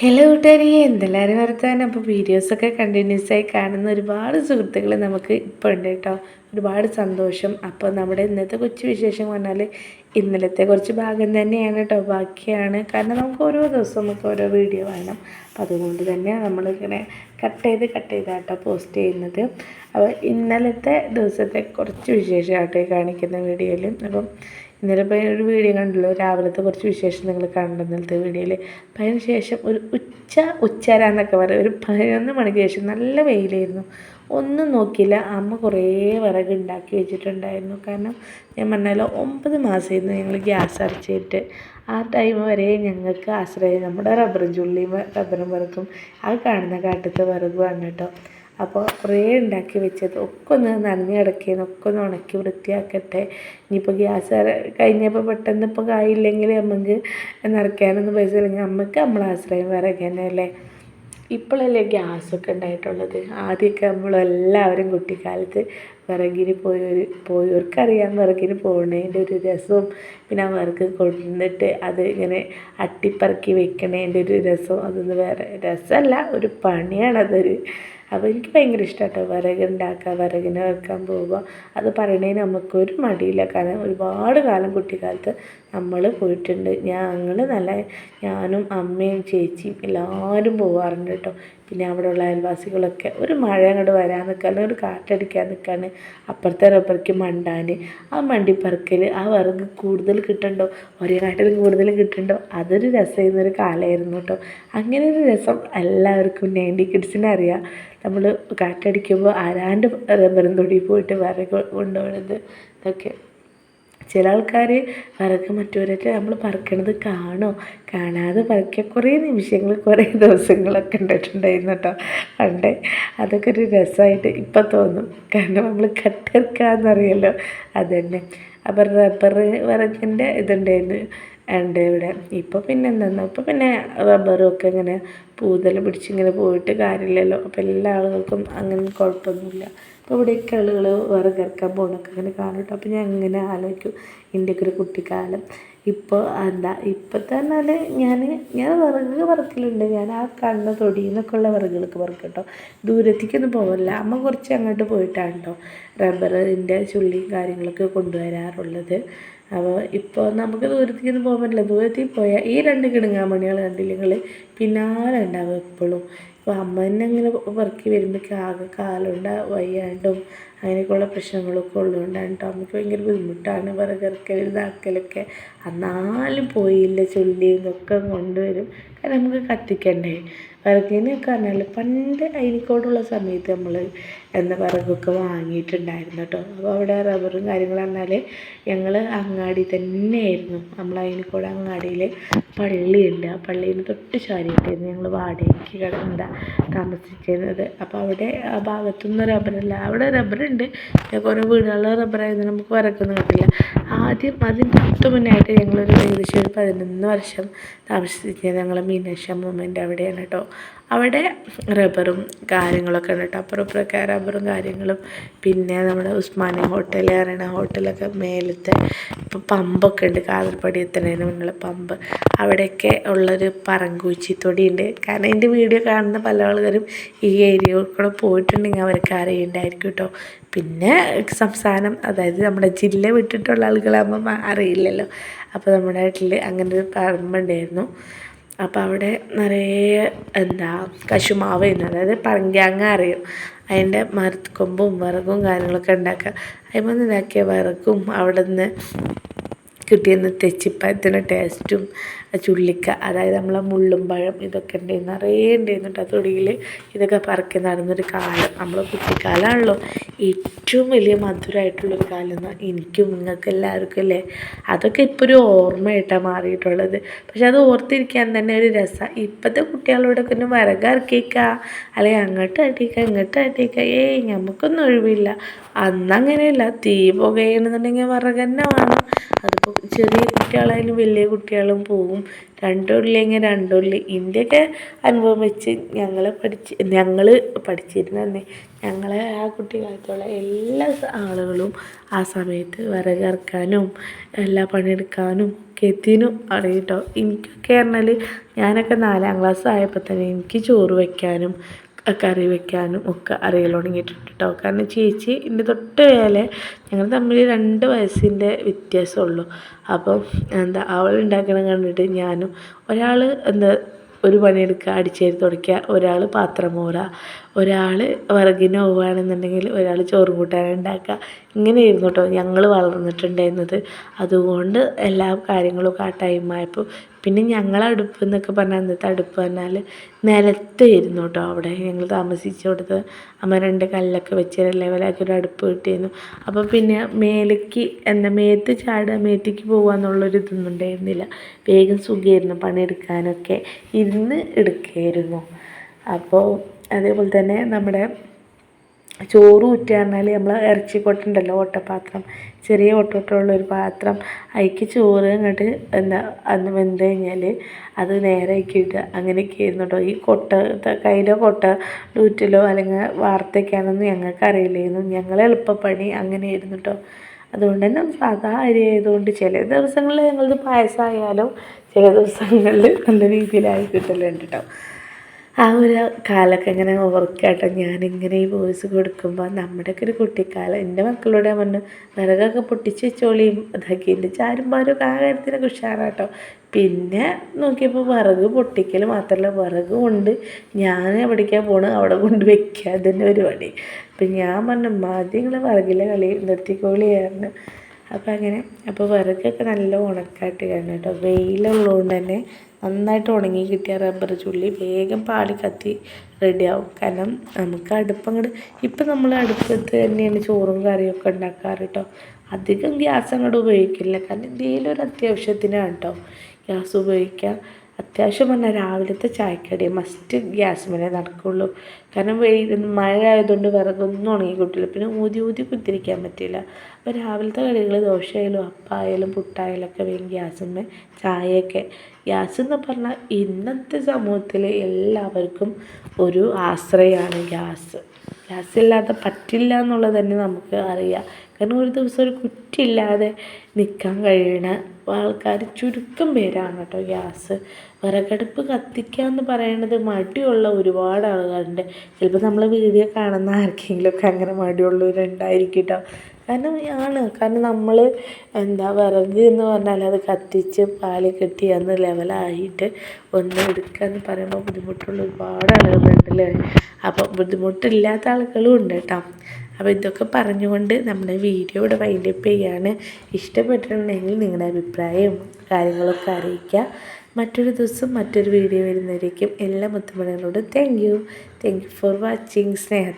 Hello കൂട്ടുകാരി. എന്തെല്ലാവരും വർത്താനം? അപ്പോൾ വീഡിയോസൊക്കെ കണ്ടിന്യൂസ് ആയി കാണുന്ന ഒരുപാട് സുഹൃത്തുക്കൾ നമുക്ക് ഇപ്പോൾ ഉണ്ട് കേട്ടോ. ഒരുപാട് സന്തോഷം. അപ്പോൾ നമ്മുടെ ഇന്നത്തെ കൊച്ചു വിശേഷം പറഞ്ഞാൽ ഇന്നലത്തെ കുറച്ച് ഭാഗം തന്നെയാണ് കേട്ടോ. ബാക്കിയാണ്. കാരണം നമുക്ക് ഓരോ ദിവസം നമുക്ക് ഓരോ വീഡിയോ വേണം അപ്പോൾ അതുകൊണ്ട് തന്നെ നമ്മളിങ്ങനെ കട്ട് ചെയ്ത് കട്ട് ചെയ്താട്ടോ പോസ്റ്റ് ചെയ്യുന്നത്. അപ്പോൾ ഇന്നലത്തെ ദിവസത്തെ കുറച്ച് വിശേഷമായിട്ട് കാണിക്കുന്ന വീഡിയോയിൽ അപ്പം ഇന്നലെ ഇപ്പോൾ ഒരു വീഡിയോ കണ്ടല്ലോ. രാവിലത്തെ കുറച്ച് വിശേഷം നിങ്ങൾ കണ്ടു വീഡിയോയിൽ അപ്പം അതിന് ശേഷം ഒരു ഉച്ച ഉച്ചര എന്നൊക്കെ പറയും. ഒരു പതിനൊന്ന് മണിക്ക് ശേഷം നല്ല വെയിലായിരുന്നു. ഒന്നും നോക്കിയില്ല. അമ്മ കുറേ വിറക് ഉണ്ടാക്കി വെച്ചിട്ടുണ്ടായിരുന്നു. കാരണം ഞാൻ പറഞ്ഞാലോ ഒമ്പത് മാസമായിരുന്നു ഞങ്ങൾ ഗ്യാസ് അടച്ചിട്ട്. ആ ടൈം വരെ ഞങ്ങൾക്ക് ആശ്രയം നമ്മുടെ റബ്ബറും ചുള്ളിയും റബ്ബറും വിറക്കും ആ കാണുന്ന കാട്ടത്തെ വിറകുമാണ് കേട്ടോ. അപ്പോൾ കുറേ ഉണ്ടാക്കി വെച്ചത്. ഒക്കെ ഒന്ന് നനഞ്ഞ് കിടക്കുകയെന്ന് ഒക്കെ ഒന്ന് ഉണക്കി വൃത്തിയാക്കട്ടെ. ഇനിയിപ്പോൾ ഗ്യാസ് കഴിഞ്ഞപ്പോൾ പെട്ടെന്ന് ഇപ്പോൾ കായില്ലെങ്കിൽ നമുക്ക് നിറയ്ക്കാനൊന്നും പൈസ ഇല്ലെങ്കിൽ നമുക്ക് നമ്മളെ ആശ്രയം വിറക് തന്നെ അല്ലേ? ഇപ്പോഴല്ലേ ഗ്യാസൊക്കെ ഉണ്ടായിട്ടുള്ളത്. ആദ്യമൊക്കെ നമ്മളെല്ലാവരും കുട്ടിക്കാലത്ത് വിറകിന് പോയവർ പോയവർക്കറിയാം വിറകിന് പോകുന്നതിന്റെ ഒരു രസവും. പിന്നെ വിറക് കൊണ്ടിട്ട് അത് ഇങ്ങനെ അട്ടിപ്പറക്കി വെക്കണതിന്റെ ഒരു രസം അതൊന്നും വേറെ രസമല്ല ഒരു പണിയാണതൊരു അപ്പോൾ എനിക്ക് ഭയങ്കര ഇഷ്ടമാണ് കേട്ടോ വിറക് ഉണ്ടാക്കുക വിറകിനെ വെക്കാൻ പോവുക അത് പറയണതിന് നമുക്കൊരു മടിയില്ല. കാരണം ഒരുപാട് കാലം കുട്ടിക്കാലത്ത് നമ്മൾ പോയിട്ടുണ്ട്. ഞങ്ങൾ നല്ല ഞാനും അമ്മയും ചേച്ചിയും എല്ലാവരും പോകാറുണ്ട് കേട്ടോ. പിന്നെ അവിടെയുള്ള അയൽവാസികളൊക്കെ ഒരു മഴ അങ്ങോട്ട് വരാൻ നിൽക്കാൻ ഒരു കാറ്റടിക്കാൻ നിൽക്കാൻ അപ്പുറത്തെ റബ്ബർക്ക് മണ്ടാൻ ആ മണ്ടിപ്പറക്കൽ ആ വിറക് കൂടുതൽ കിട്ടണ്ടോ? കാട്ടിൽ കൂടുതൽ കിട്ടണ്ടോ? അതൊരു രസമായിരുന്നൊരു കാലമായിരുന്നു കേട്ടോ. അങ്ങനെ ഒരു രസം എല്ലാവർക്കും നയന്റി കിഡ്സിനെ അറിയാം. നമ്മൾ കാറ്റടിക്കുമ്പോൾ ആരാണ്ട് റബ്ബറും തൊടിയിൽ പോയിട്ട് വിറക് കൊണ്ടുപോകണത് ഇതൊക്കെ. ചില ആൾക്കാർ വിറക് മറ്റവരൊക്കെ നമ്മൾ പറക്കണത് കാണോ. കാണാതെ പറക്കിയ കുറേ നിമിഷങ്ങൾ കുറേ ദിവസങ്ങളൊക്കെ ഉണ്ടായിട്ടുണ്ടായിരുന്നു കേട്ടോ. പണ്ട് അതൊക്കെ ഒരു രസമായിട്ട് ഇപ്പം തോന്നും. കാരണം നമ്മൾ കട്ടെടുക്കാന്നറിയല്ലോ അത് തന്നെ അപ്പം റബ്ബർ വിറകിന്റെ ഇതുണ്ടായിരുന്നു. ഉണ്ട് ഇവിടെ. ഇപ്പോൾ പിന്നെ എന്താ ഇപ്പോൾ പിന്നെ റബ്ബറും ഒക്കെ ഇങ്ങനെ പൂതൽ പിടിച്ചിങ്ങനെ പോയിട്ട് കാര്യമില്ലല്ലോ. അപ്പോൾ എല്ലാ ആളുകൾക്കും അങ്ങനെ കുഴപ്പമൊന്നുമില്ല. അപ്പോൾ ഇവിടെയൊക്കെ ആളുകൾ വേറെ കേൾക്കാൻ പോകുന്നൊക്കെ അങ്ങനെ കാണും കേട്ടോ അപ്പോൾ ഞാൻ ഇങ്ങനെ ആലോചിക്കും എന്റെയൊക്കെ ഒരു കുട്ടിക്കാലം. ഇപ്പോൾ എന്താ ഇപ്പോഴത്തെ പറഞ്ഞാൽ ഞാൻ ഞാൻ വിറക് പറക്കലുണ്ട് ഞാൻ ആ കണ്ണ തൊടിയെന്നൊക്കെ ഉള്ള വിറകുകൾക്ക് പറക്കും കേട്ടോ ദൂരത്തേക്കൊന്നും പോകില്ല അമ്മ കുറച്ച് അങ്ങോട്ട് പോയിട്ടാണ് കേട്ടോ റബ്ബറിന്റെ ചുള്ളിയും കാര്യങ്ങളൊക്കെ കൊണ്ടുവരാറുള്ളത്. അപ്പോൾ ഇപ്പോൾ നമുക്ക് ദൂരത്തേക്കൊന്നും പോകാൻ പറ്റില്ല. ദൂരത്തിൽ പോയാൽ ഈ രണ്ട് കിടുങ്ങാമണികൾ കണ്ടില്ലെങ്കിൽ പിന്നാലെ ഉണ്ടാവും എപ്പോഴും. ഇപ്പോൾ അമ്മ തന്നെ ഇങ്ങനെ പെറുക്കി വരുമ്പോഴേക്കും ആകെ കാലുണ്ട വയ്യാണ്ടും അങ്ങനെയൊക്കെയുള്ള പ്രശ്നങ്ങളൊക്കെ ഉള്ളതുകൊണ്ടാണ് കേട്ടോ. അമ്മയ്ക്ക് ഭയങ്കര ബുദ്ധിമുട്ടാണ്. വിറകിറക്കൽ ഇതാക്കലൊക്കെ എന്നാലും പോയില്ല ചൊല്ലി ഇതൊക്കെ കൊണ്ടുവരും. കാരണം നമുക്ക് കത്തിക്കണ്ടേ? വിറകിനൊക്കെ പറഞ്ഞാൽ പണ്ട് അയിനിക്കോടുള്ള സമയത്ത് നമ്മൾ എന്താ വിറകൊക്കെ വാങ്ങിയിട്ടുണ്ടായിരുന്നു കേട്ടോ. അപ്പോൾ അവിടെ റബ്ബറും കാര്യങ്ങളും പറഞ്ഞാൽ ഞങ്ങൾ അങ്ങാടി തന്നെയായിരുന്നു. നമ്മൾ അയിനിക്കോട് അങ്ങാടിയിൽ പള്ളിയുണ്ട്. ആ പള്ളീന് തൊട്ട് ചാരിയിട്ടായിരുന്നു ഞങ്ങൾ വാടകയ്ക്ക് കിടന്ന താമസിച്ചിരുന്നത്. അപ്പോൾ അവിടെ ആ ഭാഗത്തൊന്നും റബ്ബറില്ല. അവിടെ റബ്ബറുണ്ട്. കുറേ വീടുകളിൽ റബ്ബറായിരുന്നു നമുക്ക് വിറകൊന്നും കിട്ടില്ല. ആദ്യം അതിന് തൊട്ട് മുന്നായിട്ട് ഞങ്ങളൊരു ഏകദേശം ഒരു പതിനൊന്ന് വർഷം താമസിച്ചത് ഞങ്ങൾ മീനാക്ഷി അമ്മൂമ്മേന്റെ അവിടെയാണ് കേട്ടോ. അവിടെ റബ്ബറും കാര്യങ്ങളൊക്കെ ഉണ്ട് കേട്ടോ. അപ്പുറം റബ്ബറും കാര്യങ്ങളും. പിന്നെ നമ്മുടെ ഉസ്മാനി ഹോട്ടൽ അറിയണ ഹോട്ടലൊക്കെ മേലത്തെ ഇപ്പം പമ്പൊക്കെ ഉണ്ട്. കാതൽപ്പടി എത്തുന്നതിന് മുന്നുള്ള പമ്പ്. അവിടെയൊക്കെ ഉള്ളൊരു പറങ്കൂച്ചിത്തൊടിയുണ്ട് കാരണം എന്റെ വീഡിയോ കാണുന്ന പല ആൾക്കാരും ഈ ഏരിയ കൂടെ പോയിട്ടുണ്ടെങ്കിൽ അവർക്ക് അറിയുണ്ടായിരിക്കും കേട്ടോ. പിന്നെ സംസ്ഥാനം അതായത് നമ്മുടെ ജില്ല വിട്ടിട്ടുള്ള ആളുകളാകുമ്പോൾ അറിയില്ലല്ലോ. അപ്പോൾ നമ്മുടെ നാട്ടിൽ അങ്ങനെ ഒരു പറമ്പുണ്ടായിരുന്നു അപ്പോൾ അവിടെ നിറയെ എന്താ കശുമാവായിരുന്നു അതായത് പറങ്കാങ്ങ അറിയും. അതിന്റെ മരക്കൊമ്പും വിറകും കാര്യങ്ങളൊക്കെ ഉണ്ടാക്കുക. അതിൽ ഇതാക്കിയ വിറകും അവിടെ നിന്ന് കിട്ടിയെന്ന് തെച്ചിപ്പഴത്തിന്റെ ടേസ്റ്റും ചുള്ളിക്ക അതായത് നമ്മളെ മുള്ളും പഴം ഇതൊക്കെ ഉണ്ടായിരുന്നു നിറയെ ഉണ്ട് കേട്ടോ തൊടിയിൽ ഇതൊക്കെ പറക്കി നടന്നൊരു കാലം. നമ്മൾ കുട്ടിക്കാലമാണല്ലോ. ഏറ്റവും വലിയ മധുരമായിട്ടുള്ളൊരു കാലം എന്ന് എനിക്കും നിങ്ങൾക്ക് എല്ലാവർക്കും അല്ലേ? അതൊക്കെ ഇപ്പോൾ ഒരു ഓർമ്മയായിട്ടാണ് മാറിയിട്ടുള്ളത്. പക്ഷെ അത് ഓർത്തിരിക്കാൻ തന്നെ ഒരു രസമാണ് ഇപ്പോഴത്തെ കുട്ടികളോടൊക്കെ ഒന്ന് വിറകിറക്കിക്കുക അല്ലെങ്കിൽ അങ്ങോട്ട് അട്ടിക്കുക ഇങ്ങോട്ട് അട്ടിക്കുക ഏയ് നമുക്കൊന്നും ഒഴിവില്ല. അന്നങ്ങനെയല്ല. തീ പുകയണമെന്നുണ്ടെങ്കിൽ വിറക് തന്നെ വേണം. അതിപ്പോൾ ചെറിയ കുട്ടികളായാലും വലിയ കുട്ടികളും പോകും രണ്ടുള്ളിലെങ്കിൽ രണ്ടുള്ളി. ഇതിന്റെയൊക്കെ അനുഭവം വെച്ച് ഞങ്ങൾ പഠിച്ച് ഞങ്ങൾ പഠിച്ചിരുന്ന തന്നെ ഞങ്ങളെ ആ കുട്ടിക്കാലത്തുള്ള എല്ലാ ആളുകളും ആ സമയത്ത് വിറക് ഇറക്കാനും എല്ലാ പണിയെടുക്കാനും ഒക്കെ എത്തിനും അറിയും കേട്ടോ എനിക്കൊക്കെ പറഞ്ഞാൽ ഞാനൊക്കെ നാലാം ക്ലാസ് ആയപ്പോൾ തന്നെ എനിക്ക് ചോറ് വയ്ക്കാനും കറി വെക്കാനും ഒക്കെ അറിയൽ തുടങ്ങിയിട്ടുണ്ട് കേട്ടോ കാരണം ചേച്ചി എന്റെ തൊട്ട് വേലെ ഞങ്ങൾ തമ്മിൽ രണ്ട് വയസ്സിന്റെ വ്യത്യാസമുള്ളൂ. അപ്പം എന്താ അവൾ ഉണ്ടാക്കണം കണ്ടിട്ട് ഞാനും ഒരാൾ എന്താ ഒരു പണിയെടുക്കുക അടിച്ചേരി തുടയ്ക്കുക ഒരാൾ പാത്രം മോറുക ഒരാൾ വിറകിന് പോവുകയാണെന്നുണ്ടെങ്കിൽ ഒരാൾ ചോറ് കൂട്ടാൻ ഉണ്ടാക്കുക ഇങ്ങനെയായിരുന്നു കേട്ടോ ഞങ്ങൾ വളർന്നിട്ടുണ്ടായിരുന്നത്. അതുകൊണ്ട് എല്ലാ കാര്യങ്ങളും ആ ടൈമായപ്പോൾ പിന്നെ ഞങ്ങളെ അടുപ്പ് എന്നൊക്കെ പറഞ്ഞാൽ അന്നത്തെ അടുപ്പ് പറഞ്ഞാൽ നിലത്തായിരുന്നു കേട്ടോ അവിടെ ഞങ്ങൾ താമസിച്ചിടത്ത് അമ്മ രണ്ട് കല്ലൊക്കെ വെച്ച് ലെവലാക്കി ഒരു അടുപ്പ് കിട്ടിയിരുന്നു. അപ്പോൾ പിന്നെ മേലേക്ക് എന്താ മേത്ത് ചാടുക മേത്തേക്ക് പോകുക എന്നുള്ളൊരു ഇതൊന്നും ഉണ്ടായിരുന്നില്ല. വേഗം സുഖമായിരുന്നു പണിയെടുക്കാനൊക്കെ. ഇരുന്ന് എടുക്കുമായിരുന്നു അപ്പോൾ അതേപോലെ തന്നെ നമ്മുടെ ചോറ് ഊറ്റുക പറഞ്ഞാൽ നമ്മൾ ഇറച്ചിക്കൊട്ട ഉണ്ടല്ലോ ഓട്ടപാത്രം. ചെറിയ ഓട്ടോട്ടുള്ളൊരു പാത്രം. അതിലേക്ക് ചോറ് അങ്ങോട്ട് എന്താ അന്ന് വെന്ത് കഴിഞ്ഞാൽ അത് നേരെ ആക്കി ഇടുക. അങ്ങനെയൊക്കെ കേട്ടോ ഈ കൊട്ട കയ്യിലോ കൊട്ട ഊറ്റലോ അല്ലെങ്കിൽ വാർത്തയ്ക്കാണെന്ന് ഞങ്ങൾക്ക് അറിയില്ലായിരുന്നു ഞങ്ങൾ എളുപ്പപ്പണി അങ്ങനെയായിരുന്നു കേട്ടോ അതുകൊണ്ട് തന്നെ സാധാ അരി ആയതുകൊണ്ട് ചില ദിവസങ്ങളിൽ ഞങ്ങളത് പായസമായാലും ചില ദിവസങ്ങളിൽ നല്ല രീതിയിലായി കിട്ടലുണ്ട് കേട്ടോ ആ ഒരു കാലമൊക്കെ ഇങ്ങനെ ഓർക്കാട്ടോ ഞാനിങ്ങനെ ഈ വോയിസ് കൊടുക്കുമ്പോൾ നമ്മുടെയൊക്കെ ഒരു കുട്ടിക്കാലം. എന്റെ മക്കളോട് ഞാൻ പറഞ്ഞു വിറകൊക്കെ പൊട്ടിച്ച് വെച്ചോളിയും ഇതാക്കി എന്റെ ചാരും പാരും ആ കാര്യത്തിനൊക്കെ ഉഷാറാട്ടോ. പിന്നെ നോക്കിയപ്പോൾ വിറക് പൊട്ടിക്കൽ മാത്രമല്ല വിറക് കൊണ്ട് ഞാൻ എവിടേക്കാണ് പോണത് അവിടെ കൊണ്ട് വെക്കുക അതന്നെ പരിപാടി അപ്പം ഞാൻ പറഞ്ഞു ആദ്യം നിങ്ങൾ വിറകിലെ കളി നിർത്തിക്കോളിയായിരുന്നു. അപ്പോൾ അങ്ങനെ അപ്പോൾ വിറകൊക്കെ നല്ല ഉണക്കായിട്ട് കഴിഞ്ഞു കേട്ടോ. വെയിലുള്ളതുകൊണ്ട് തന്നെ നന്നായിട്ട് ഉണങ്ങി കിട്ടിയ റബ്ബർ ചുള്ളി വേഗം പാടി കത്തി റെഡിയാവും കാരണം നമുക്ക് അടുപ്പങ്ങോട്ട് ഇപ്പം നമ്മൾ അടുപ്പത്ത് തന്നെയാണ് ചോറും കറിയൊക്കെ ഉണ്ടാക്കാറ് കേട്ടോ അധികം ഗ്യാസ് അങ്ങോട്ട് ഉപയോഗിക്കില്ല. കാരണം എന്തെങ്കിലും ഒരു അത്യാവശ്യത്തിനാണ് കേട്ടോ ഗ്യാസ് ഉപയോഗിക്കാം. അത്യാവശ്യം പറഞ്ഞാൽ രാവിലത്തെ ചായക്കടി മസ്റ്റ് ഗ്യാസ് മേലെ നടക്കുള്ളൂ. കാരണം വെയിൽ മഴ ആയതുകൊണ്ട് വിറകൊന്നും ഉണങ്ങി കിട്ടില്ല പിന്നെ ഊതി ഊതി കുത്തിരിക്കാൻ പറ്റില്ല. അപ്പോൾ രാവിലത്തെ കടികൾ ദോശയായാലും അപ്പായാലും പുട്ടായാലും ഒക്കെ വേഗം ഗ്യാസിന്മേ ചായയൊക്കെ. ഗ്യാസ് എന്ന് പറഞ്ഞാൽ ഇന്നത്തെ സമൂഹത്തിൽ എല്ലാവർക്കും ഒരു ആശ്രയമാണ് ഗ്യാസ്. ഗ്യാസ് ഇല്ലാതെ പറ്റില്ല എന്നുള്ളത് തന്നെ നമുക്ക് അറിയാം. കാരണം ഒരു ദിവസം ഒരു കുറ്റില്ലാതെ നിൽക്കാൻ കഴിയണ ആൾക്കാർ ചുരുക്കം പേരാണ് കേട്ടോ ഗ്യാസ്. വിറകടുപ്പ് കത്തിക്കുക എന്ന് പറയുന്നത് മടിയുള്ള ഒരുപാട് ആളുകളുണ്ട്. ചിലപ്പോൾ നമ്മൾ വീഡിയോ കാണുന്ന ആർക്കെങ്കിലുമൊക്കെ അങ്ങനെ മടിയുള്ളവരുണ്ടായിരിക്കും കേട്ടോ കാരണം ആണ് കാരണം നമ്മൾ എന്താ വിറക് എന്ന് പറഞ്ഞാൽ അത് കത്തിച്ച് പാൽ കെട്ടി അന്ന് ലെവലായിട്ട് ഒന്ന് എടുക്കുക എന്ന് പറയുമ്പോൾ ബുദ്ധിമുട്ടുള്ള ഒരുപാട് ആളുകളുണ്ടല്ലേ? അപ്പോൾ ബുദ്ധിമുട്ടില്ലാത്ത ആളുകളും ഉണ്ട് കേട്ടോ അപ്പോൾ ഇതൊക്കെ പറഞ്ഞുകൊണ്ട് നമ്മുടെ വീഡിയോ ഇവിടെ വൈൻഡപ്പ് ചെയ്യാണ്. ഇഷ്ടപ്പെട്ടിട്ടുണ്ടെങ്കിൽ നിങ്ങളുടെ അഭിപ്രായവും കാര്യങ്ങളൊക്കെ അറിയിക്കുക. മറ്റൊരു ദിവസം മറ്റൊരു വീഡിയോ വരുന്നവരേക്കും എല്ലാ മുത്തുമണികളോടും thank you thank you for watching സ്നേഹം